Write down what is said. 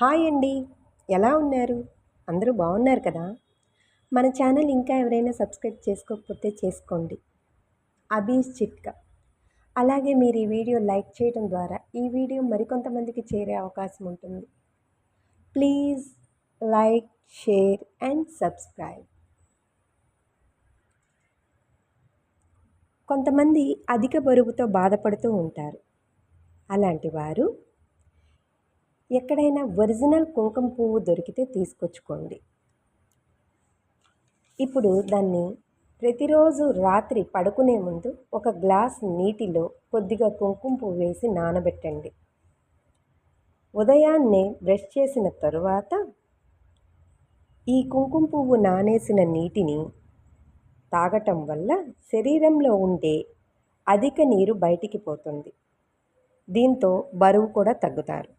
Hi అండి. ఎలా ఉన్నారు? అందరూ బాగున్నారు కదా? మన ఛానల్ ఇంకా ఎవరైనా సబ్స్క్రైబ్ చేసుకోకపోతే చేసుకోండి. అబీస్ చిట్కా. అలాగే మీరు ఈ వీడియో లైక్ చేయడం ద్వారా ఈ వీడియో మరికొంతమందికి చేరే అవకాశం ఉంటుంది. Please like share and subscribe. కొంతమంది అధిక బరువుతో బాధపడుతూ ఉంటారు. అలాంటి వారు ఎక్కడైనా ఒరిజినల్ కుంకుమ పువ్వు దొరికితే తీసుకొచ్చుకోండి. ఇప్పుడు దాన్ని ప్రతిరోజు రాత్రి పడుకునే ముందు ఒక గ్లాస్ నీటిలో కొద్దిగా కుంకుమ పువ్వు వేసి నానబెట్టండి. ఉదయాన్నే బ్రష్ చేసిన తరువాత ఈ కుంకుమ పువ్వు నానేసిన నీటిని తాగటం వల్ల శరీరంలో ఉండే అధిక నీరు బయటికి పోతుంది. దీంతో బరువు కూడా తగ్గుతారు.